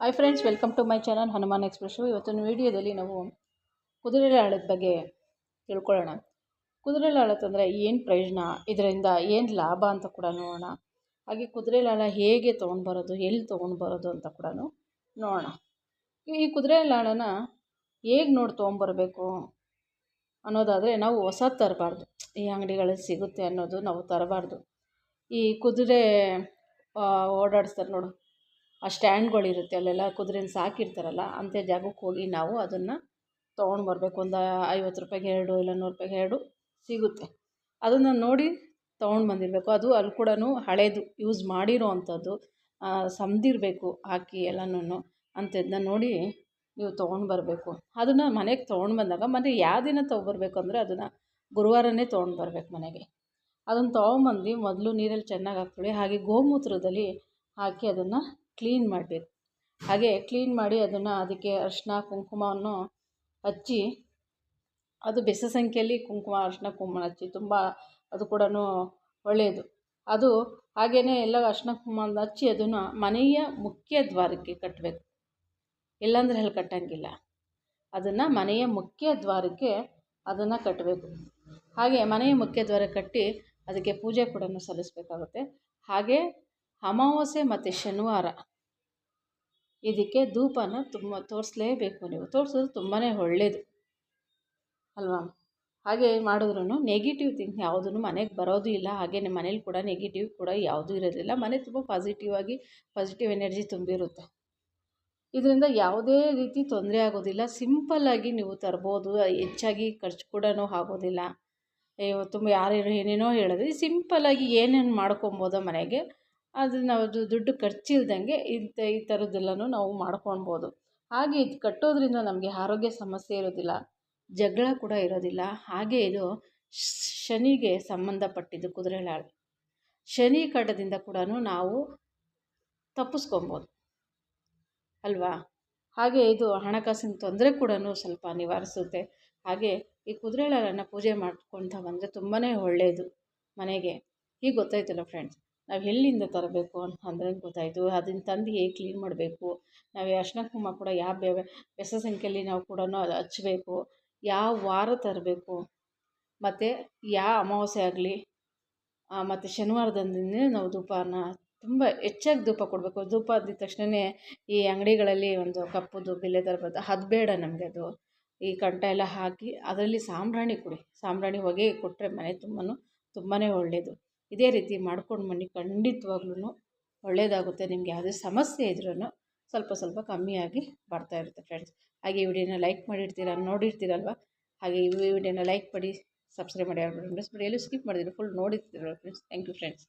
Hi friends welcome to my channel Hanuman express ಇವತ್ತಿನ ವಿಡಿಯೋದಲ್ಲಿ ನಾವು ಕುದುರೆ ಲಾಳದ ಬಗ್ಗೆ ತಿಳ್ಕೊಳ್ಳೋಣ. ಕುದುರೆ ಲಾಳತ್ ಅಂದರೆ ಏನು ಪ್ರಯೋಜನ? ಇದರಿಂದ ಏನು ಲಾಭ ಅಂತ ಕೂಡ ನೋಡೋಣ. ಹಾಗೆ ಕುದುರೆ ಲಾಳ ಹೇಗೆ ತೊಗೊಂಡು ಬರೋದು ಎಲ್ಲಿ ತೊಗೊಂಡು ಬರೋದು ಅಂತ ಕೂಡ ನೋಡೋಣ. ಈ ಕುದುರೆ ಲಾಳನ ಹೇಗೆ ನೋಡಿ ತೊಗೊಂಬರಬೇಕು ಅನ್ನೋದಾದರೆ ನಾವು ಹೊಸ ತರಬಾರ್ದು. ಈ ಅಂಗಡಿಗಳಲ್ಲಿ ಸಿಗುತ್ತೆ ಅನ್ನೋದು ನಾವು ತರಬಾರ್ದು. ಈ ಕುದುರೆ ಓಡಾಡಿಸ್ತಾರೆ ನೋಡು. ಆ ಸ್ಟ್ಯಾಂಡ್ಗಳಿರುತ್ತೆ, ಅಲ್ಲೆಲ್ಲ ಕುದುರೆನ ಸಾಕಿರ್ತಾರಲ್ಲ, ಅಂಥ ಜಾಗಕ್ಕೆ ಹೋಗಿ ನಾವು ಅದನ್ನು ತೊಗೊಂಡು ಬರಬೇಕು. ಒಂದು ಐವತ್ತು ರೂಪಾಯಿಗೆ ಎರಡು ಇಲ್ಲ ನೂರು ರೂಪಾಯಿಗೆ ಎರಡು ಸಿಗುತ್ತೆ. ಅದನ್ನು ನೋಡಿ ತೊಗೊಂಡು ಬಂದಿರಬೇಕು. ಅದು ಅಲ್ಲಿ ಕೂಡ ಹಳೇದು, ಯೂಸ್ ಮಾಡಿರೋ ಅಂಥದ್ದು ಸಮದಿರಬೇಕು ಹಾಕಿ ಎಲ್ಲನೂ ಅಂಥದ್ದನ್ನ ನೋಡಿ ನೀವು ತೊಗೊಂಡು ಬರಬೇಕು. ಅದನ್ನು ಮನೆಗೆ ತೊಗೊಂಡು ಬಂದಾಗ ಮನೆ ಯಾವ ದಿನ ತೊಗೊಬರ್ಬೇಕು ಅಂದರೆ ಅದನ್ನು ಗುರುವಾರನೇ ತೊಗೊಂಡು ಬರಬೇಕು ಮನೆಗೆ. ಅದನ್ನು ತೊಗೊಂಬಂದು ಮೊದಲು ನೀರಲ್ಲಿ ಚೆನ್ನಾಗಿ ಹಾಕ್ಕೊಳ್ಳಿ, ಹಾಗೆ ಗೋಮೂತ್ರದಲ್ಲಿ ಹಾಕಿ ಅದನ್ನು ಕ್ಲೀನ್ ಮಾಡಬೇಕು. ಹಾಗೆ ಕ್ಲೀನ್ ಮಾಡಿ ಅದನ್ನು ಅದಕ್ಕೆ ಅರಿಶಿನ ಕುಂಕುಮವನ್ನು ಹಚ್ಚಿ, ಅದು ಬೆಸ ಸಂಖ್ಯೆಯಲ್ಲಿ ಕುಂಕುಮ ಅರಿಶಿನ ಕುಂಕುಮ ಹಚ್ಚಿ ತುಂಬ ಅದು ಕೂಡ ಒಳ್ಳೆಯದು. ಅದು ಹಾಗೆಯೇ ಎಲ್ಲ ಅರಿಶಿನ ಕುಂಕುಮ ಹಚ್ಚಿ ಅದನ್ನು ಮನೆಯ ಮುಖ್ಯ ದ್ವಾರಕ್ಕೆ ಕಟ್ಟಬೇಕು ಇಲ್ಲಾಂದರೆ ಅಲ್ಲಿ ಕಟ್ಟೋಂಗಿಲ್ಲ. ಅದನ್ನು ಮನೆಯ ಮುಖ್ಯ ದ್ವಾರಕ್ಕೆ ಅದನ್ನು ಕಟ್ಟಬೇಕು ಹಾಗೆ ಮನೆಯ ಮುಖ್ಯ ದ್ವಾರ ಕಟ್ಟಿ ಅದಕ್ಕೆ ಪೂಜೆ ಕೂಡ ಸಲ್ಲಿಸಬೇಕಾಗುತ್ತೆ. ಹಾಗೆ ಅಮಾವಾಸ್ಯೆ ಮತ್ತು ಶನಿವಾರ. ಇದಕ್ಕೆ ಧೂಪನ ತುಂಬ ತೋರಿಸ್ಲೇಬೇಕು ನೀವು. ತೋರಿಸೋದು ತುಂಬಾ ಒಳ್ಳೆಯದು ಅಲ್ವಾ? ಹಾಗೆ ಮಾಡಿದ್ರೂ ನೆಗೆಟಿವ್ ಥಿಂಕ್ ಯಾವುದೂ ಮನೆಗೆ ಬರೋದು ಇಲ್ಲ. ಹಾಗೆ ನಿಮ್ಮ ಮನೇಲಿ ಕೂಡ ನೆಗೆಟಿವ್ ಕೂಡ ಯಾವುದೂ ಇರೋದಿಲ್ಲ. ಮನೆ ತುಂಬ ಪಾಸಿಟಿವ್ ಆಗಿ ಪಾಸಿಟಿವ್ ಎನರ್ಜಿ ತುಂಬಿರುತ್ತೆ. ಇದರಿಂದ ಯಾವುದೇ ರೀತಿ ತೊಂದರೆ ಆಗೋದಿಲ್ಲ. ಸಿಂಪಲ್ಲಾಗಿ ನೀವು ತರ್ಬೋದು. ಹೆಚ್ಚಾಗಿ ಖರ್ಚು ಕೂಡ ಆಗೋದಿಲ್ಲ. ತುಂಬ ಯಾರೇನು ಏನೇನೋ ಹೇಳಿದ್ರೆ ಸಿಂಪಲ್ಲಾಗಿ ಏನೇನು ಮಾಡ್ಕೊಬೋದೋ ಮನೆಗೆ ಅದು ನಾವು ದುಡ್ಡು ಖರ್ಚಿಲ್ದಂಗೆ ಇಂಥ, ಈ ಥರದ್ದೆಲ್ಲನೂ ನಾವು ಮಾಡ್ಕೊಳ್ಬೋದು ಹಾಗೆ ಇದು ಕಟ್ಟೋದ್ರಿಂದ ನಮಗೆ ಆರೋಗ್ಯ ಸಮಸ್ಯೆ ಇರೋದಿಲ್ಲ, ಜಗಳ ಕೂಡ ಇರೋದಿಲ್ಲ. ಹಾಗೆ ಇದು ಶನಿಗೆ ಸಂಬಂಧಪಟ್ಟಿದ್ದು ಕುದುರೆ ಲಾಳ ಶನಿ ಕಡದಿಂದ ಕೂಡ ನಾವು ತಪ್ಪಿಸ್ಕೊಬೋದು ಅಲ್ವಾ? ಹಾಗೆ ಇದು ಹಣಕಾಸಿನ ತೊಂದರೆ ಕೂಡ ಸ್ವಲ್ಪ ನಿವಾರಿಸುತ್ತೆ. ಹಾಗೆ ಈ ಕುದುರೆ ಲಾಳನ್ನು ಪೂಜೆ ಮಾಡ್ಕೊತ ಬಂದರೆ ತುಂಬಾ ಒಳ್ಳೆಯದು ಮನೆಗೆ. ಈಗ ಗೊತ್ತಾಯ್ತಲ್ಲ ಫ್ರೆಂಡ್ಸ್ ನಾವು ಎಲ್ಲಿಂದ ತರಬೇಕು ಅಂದ್ರೆ ಗೊತ್ತಾಯಿತು. ಅದನ್ನು ತಂದು ಹೇಗೆ ಕ್ಲೀನ್ ಮಾಡಬೇಕು? ನಾವು ಅರ್ಶಿನ ಕುಂಕುಮ ಕೂಡ ಯಾವ ಬೆಸ ಸಂಖ್ಯೆಯಲ್ಲಿ ನಾವು ಕೂಡ ಅದು ಹಚ್ಚಬೇಕು ಯಾವ ವಾರ ತರಬೇಕು? ಮತ್ತು ಯಾವ ಅಮಾವಾಸ್ಯೆ ಆಗಲಿ ಮತ್ತು ಶನಿವಾರದಂದಿನೇ ನಾವು ಧೂಪನ ತುಂಬ ಹೆಚ್ಚಾಗಿ ಧೂಪ ಕೊಡಬೇಕು. ಧೂಪ ಅಂದಿದ ತಕ್ಷಣವೇ ಈ ಅಂಗಡಿಗಳಲ್ಲಿ ಒಂದು ಕಪ್ಪುದು ಬಿಲ್ಲೆ ಥರ ಅದು ಬೇಡ ನಮಗೆ ಅದು. ಈ ಕಂಠ ಎಲ್ಲ ಹಾಕಿ ಅದರಲ್ಲಿ ಸಾಂಬ್ರಾಣಿ ಕೊಡಿ. ಸಾಂಬ್ರಾಣಿ ಹೊಗೆ ಕೊಟ್ಟರೆ ಮನೆ ತುಂಬಾ ತುಂಬಾ ಒಳ್ಳೆಯದು ಇದೇ ರೀತಿ ಮಾಡ್ಕೊಂಡು ಬನ್ನಿ. ಖಂಡಿತವಾಗ್ಲೂ ಒಳ್ಳೆಯದಾಗುತ್ತೆ ನಿಮ್ಗೆ. ಯಾವುದೇ ಸಮಸ್ಯೆ ಇದ್ರೂ ಸ್ವಲ್ಪ ಸ್ವಲ್ಪ ಕಮ್ಮಿಯಾಗಿ ಬರ್ತಾ ಇರುತ್ತೆ ಫ್ರೆಂಡ್ಸ್ ಹಾಗೆ ಈ ವಿಡಿಯೋನ ಲೈಕ್ ಮಾಡಿರ್ತೀರ ನೋಡಿರ್ತೀರಲ್ವ? ಹಾಗೆ ಈ ವಿಡಿಯೋನ ಲೈಕ್ ಮಾಡಿ ಸಬ್ಸ್ಕ್ರೈಬ್ ಮಾಡಿ ಫ್ರೆಂಡ್ಸ್ ಮಾಡಿ ಎಲ್ಲೂ ಸ್ಕಿಪ್ ಮಾಡಿದ್ರು ಫುಲ್ ನೋಡಿರ್ತೀರಲ್ವ ಫ್ರೆಂಡ್ಸ್ ಥ್ಯಾಂಕ್ ಯು ಫ್ರೆಂಡ್ಸ್